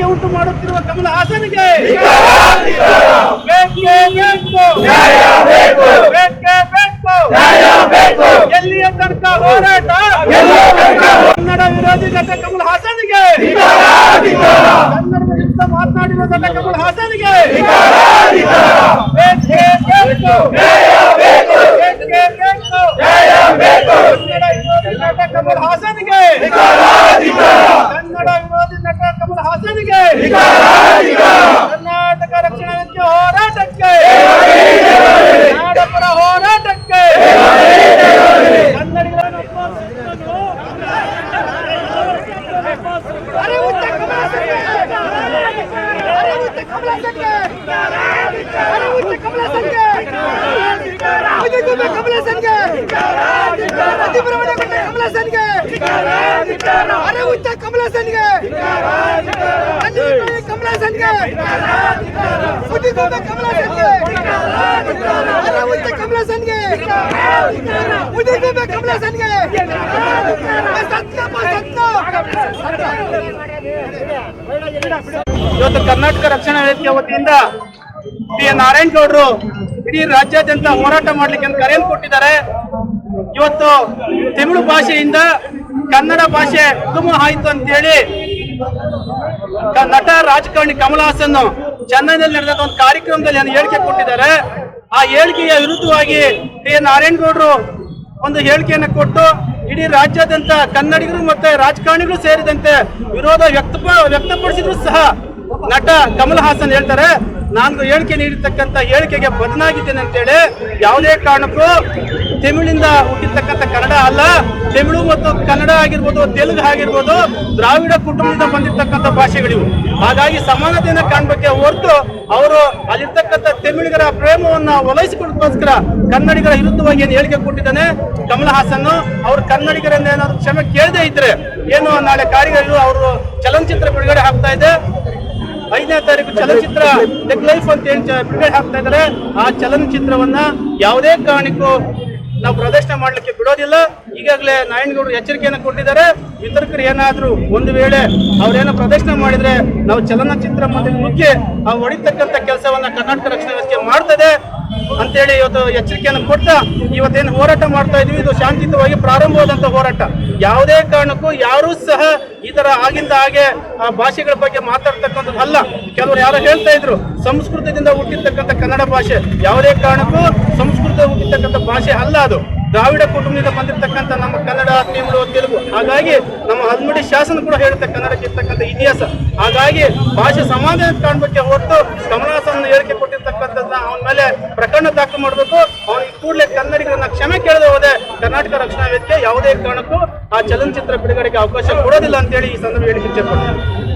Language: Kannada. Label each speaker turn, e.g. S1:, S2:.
S1: ನಾಚಿಕೆ ಉಂಟು ಮಾಡುತ್ತಿರುವ ಕಮಲ ಹಾಸನಿಗೆ. ಎಲ್ಲಿಯ ತನಕ ಹೋರಾಟ? ಕನ್ನಡ ವಿರೋಧಿ ನಟ ಕಮಲ್ ಹಾಸನಿಗೆ. ಕನ್ನಡದ ಯುದ್ಧ ಮಾತನಾಡಿರುವ ನಟ ಕಮಲ್ ಹಾಸನಿಗೆ. ಬೇಕು. ಬೇಕೇ ಬೇಕು ಕನ್ನಡ ವಿರೋಧಿ ನಟ ಕಮಲ್ ಹಾಸನಿಗೆ ಕನ್ನಡ ವಿರೋಧಿ ನಟ ಕಮಲ್ ಹಾಸನಿಗೆ ಕರ್ನಾಟಕ ರಕ್ಷಣಾ ವೇದಿಕೆ ಹೋರಾಟಕ್ಕೆ ನಾಡಪರ ಹೋರಾಟಕ್ಕೆ ಕನ್ನಡಿಗರ
S2: ಅರೆ ಉಚ್ಚ ಕಮಲ ಸಂಘ ಅರೆ ಉಚ್ಚ ಕಮಲ ಸಂಘ ಅರೆ ಉಚ್ಚ ಕಮಲ ಸಂಘ ಉದಿಗುಬ್ಬೆ ಕಮಲ ಸಂಘ ಅತಿಪ್ರವಣಗೊಂಡ ಕಮಲ ಸಂಘ ಅರೆ ಉಚ್ಚ ಕಮಲ ಸಂಘ ಅತಿಪ್ರವಣ ಕಮಲ ಸಂಘ ಉದಿಗುಬ್ಬೆ ಕಮಲ ಸಂಘ ಅರೆ ಉಚ್ಚ ಕಮಲ ಸಂಘ ಉದಿಗುಬ್ಬೆ ಕಮಲ ಸಂಘ ಸತ್ಯ ಸತ್ಯ
S1: ಇವತ್ತು ಕರ್ನಾಟಕ ರಕ್ಷಣಾ ವೇದಿಕೆ ವತಿಯಿಂದ ಪಿ ಎನ್ ನಾರಾಯಣಗೌಡರು ಇಡೀ ರಾಜ್ಯಾದ್ಯಂತ ಹೋರಾಟ ಮಾಡ್ಲಿಕ್ಕೆ ಅಂತ ಕರೆಯನ್ನು ಕೊಟ್ಟಿದ್ದಾರೆ ಇವತ್ತು ತಮಿಳು ಭಾಷೆಯಿಂದ ಕನ್ನಡ ಭಾಷೆ ಉತ್ತಮ ಆಯ್ತು ಅಂತೇಳಿ ನಟ ರಾಜಕಾರಣಿ ಕಮಲ್ ಹಾಸನ್ ಚೆನ್ನೈನಲ್ಲಿ ನಡೆದ ಒಂದು ಕಾರ್ಯಕ್ರಮದಲ್ಲಿ ನಾನು ಹೇಳಿಕೆ ಕೊಟ್ಟಿದ್ದಾರೆ. ಆ ಹೇಳಿಕೆಯ ವಿರುದ್ಧವಾಗಿ ಟಿ. ಎನ್. ನಾರಾಯಣಗೌಡರು ಒಂದು ಹೇಳಿಕೆಯನ್ನು ಕೊಟ್ಟು ಇಡೀ ರಾಜ್ಯಾದ್ಯಂತ ಕನ್ನಡಿಗರು ಮತ್ತೆ ರಾಜಕಾರಣಿಗಳು ಸೇರಿದಂತೆ ವಿರೋಧ ವ್ಯಕ್ತಪ ವ್ಯಕ್ತಪಡಿಸಿದ್ರು ಸಹ ನಟ ಕಮಲ್ ಹಾಸನ್ ಹೇಳ್ತಾರೆ. ನಾನು ಹೇಳಿಕೆ ನೀಡಿರ್ತಕ್ಕಂಥ ಹೇಳಿಕೆಗೆ ಬದನಾಗಿದ್ದೇನೆ ಅಂತೇಳಿ ಯಾವುದೇ ಕಾರಣಕ್ಕೂ ತಮಿಳಿಂದ ಹುಟ್ಟಿರ್ತಕ್ಕಂಥ ಕನ್ನಡ ಅಲ್ಲ. ತಮಿಳು ಮತ್ತು ಕನ್ನಡ ಆಗಿರ್ಬೋದು, ತೆಲುಗು ಆಗಿರ್ಬೋದು, ದ್ರಾವಿಡ ಕುಟುಂಬದಿಂದ ಬಂದಿರತಕ್ಕಂಥ ಭಾಷೆಗಳಿವು ಹಾಗಾಗಿ ಸಮಾನತೆಯನ್ನು ಕಾಣಬೇಕೆ ಹೊರತು ಅವರು ಅಲ್ಲಿರ್ತಕ್ಕಂಥ ತಮಿಳಿಗರ ಪ್ರೇಮವನ್ನ ಒಲೈಸಿಕೊಳ್ಳೋದಕ್ಕೋಸ್ಕರ ಕನ್ನಡಿಗರ ವಿರುದ್ಧವಾಗಿ ಏನು ಹೇಳಿಕೆ ಕೊಟ್ಟಿದ್ದಾನೆ? ಕಮಲ್ ಹಾಸನ್ ಅವ್ರು ಕನ್ನಡಿಗರಿಂದ ಏನಾದ್ರು ಕ್ಷಮೆ ಕೇಳದೇ ಇದ್ರೆ ಏನು ನಾಳೆ ಕಾರ್ಯಗಳು ಅವರು ಇದೆ ಐದನೇ ತಾರೀಕು ಚಲನಚಿತ್ರ ಟೆಕ್ ಲೈಫ್ ಅಂತ ಏನ್ ಬಿಡುಗಡೆ ಹಾಕ್ತಾ ಇದ್ದಾರೆ. ಆ ಚಲನಚಿತ್ರವನ್ನ ಯಾವುದೇ ಕಾರಣಕ್ಕೂ ನಾವು ಪ್ರದರ್ಶನ ಮಾಡಲಿಕ್ಕೆ ಬಿಡೋದಿಲ್ಲ. ಈಗಾಗಲೇ ನಾರಾಯಣಗೌಡರು ಎಚ್ಚರಿಕೆಯನ್ನು ಕೊಟ್ಟಿದ್ದಾರೆ. ವಿತರಕರು ಏನಾದರೂ ಒಂದು ವೇಳೆ ಅವರೇನೋ ಪ್ರದರ್ಶನ ಮಾಡಿದ್ರೆ ನಾವು ಚಲನಚಿತ್ರ ಮಂದಿರ ನುಗ್ಗಿ ಆ ಹೊಡಿತಕ್ಕಂಥ ಕೆಲಸವನ್ನ ಕರ್ನಾಟಕ ರಕ್ಷಣಾ ವ್ಯವಸ್ಥೆ ಮಾಡ್ತದೆ ಅಂತೇಳಿ ಇವತ್ತು ಎಚ್ಚರಿಕೆಯನ್ನು ಕೊಡ್ತಾ ಇವತ್ತೇನು ಹೋರಾಟ ಮಾಡ್ತಾ ಇದೀವಿ. ಇದು ಶಾಂತಿಯುತವಾಗಿ ಪ್ರಾರಂಭವಾದಂಥ ಹೋರಾಟ. ಯಾವುದೇ ಕಾರಣಕ್ಕೂ ಯಾರೂ ಸಹ ಈ ತರ ಆಗಿಂದ ಹಾಗೆ ಭಾಷೆಗಳ ಬಗ್ಗೆ ಮಾತಾಡ್ತಕ್ಕಂಥದ್ದು ಅಲ್ಲ. ಕೆಲವರು ಯಾರೋ ಹೇಳ್ತಾ ಇದ್ರು, ಸಂಸ್ಕೃತದಿಂದ ಹುಟ್ಟಿರ್ತಕ್ಕಂಥ ಕನ್ನಡ ಭಾಷೆ ಯಾವುದೇ ಕಾರಣಕ್ಕೂ ಸಂಸ್ಕೃತ ಹುಟ್ಟಿರ್ತಕ್ಕಂಥ ಭಾಷೆ ಅಲ್ಲ ಅದು. ದ್ರಾವಿಡ ಕುಟುಂಬದಿಂದ ಬಂದಿರತಕ್ಕಂಥ ನಮ್ಮ ಕನ್ನಡ ತಮಿಳು ತೆಲುಗು. ಹಾಗಾಗಿ ನಮ್ಮ ಹಲ್ಮಡಿ ಶಾಸನ ಕೂಡ ಹೇಳುತ್ತೆ, ಕನ್ನಡಕ್ಕೆ ಇರ್ತಕ್ಕಂಥ ಇತಿಹಾಸ. ಹಾಗಾಗಿ ಭಾಷೆ ಸಮಾಧಾನ ಕಾಣಬೇಕೆ ಹೊರತು ಕಮಲಹಾಸನ ಹೇಳಿಕೆ ಕೊಟ್ಟಿರ್ತಕ್ಕಂಥದ್ದನ್ನ ಅವನ ಮೇಲೆ ಪ್ರಕರಣ ದಾಖಲು ಮಾಡಬೇಕು. ಕರ್ನಾಟಕ ರಕ್ಷಣಾ ವೇದಿಕೆ ಯಾವುದೇ ಕಾರಣಕ್ಕೂ ಆ ಚಲನಚಿತ್ರ ಬಿಡುಗಡೆಗೆ ಅವಕಾಶ ಕೊಡೋದಿಲ್ಲ ಅಂತೇಳಿ ಈ ಸಂದರ್ಭ ಹೇಳಿಕೆ ಇಚ್ಛೆ ಪಡ್ತೀನಿ